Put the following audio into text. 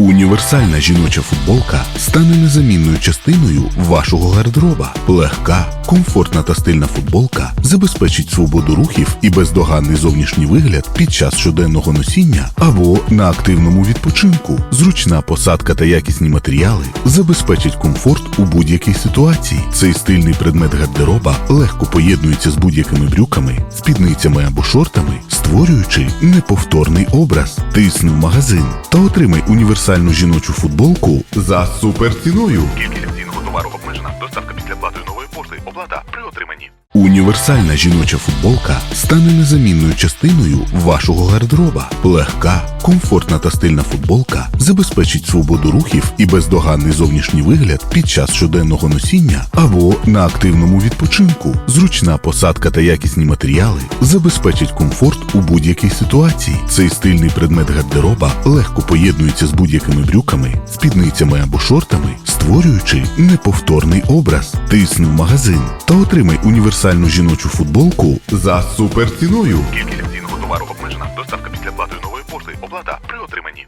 Універсальна жіноча футболка стане незамінною частиною вашого гардероба. Легка, комфортна та стильна футболка забезпечить свободу рухів і бездоганний зовнішній вигляд під час щоденного носіння або на активному відпочинку. Зручна посадка та якісні матеріали забезпечать комфорт у будь-якій ситуації. Цей стильний предмет гардероба легко поєднується з будь-якими брюками, спідницями або шортами, створюючи неповторний образ. Тисни в магазин та отримай універсальну жіночу футболку за суперціною. Оплата при отриманні. Універсальна жіноча футболка стане незамінною частиною вашого гардероба. Легка, комфортна та стильна футболка забезпечить свободу рухів і бездоганний зовнішній вигляд під час щоденного носіння або на активному відпочинку. Зручна посадка та якісні матеріали забезпечать комфорт у будь-якій ситуації. Цей стильний предмет гардероба легко поєднується з будь-якими брюками, спідницями або шортами, створюючи неповторний образ. Тисни в магазин та отримай універсальну жіночу футболку за суперціною. Кількість акційного товару обмежена. Доставка після плати пошти. Оплата при отриманні.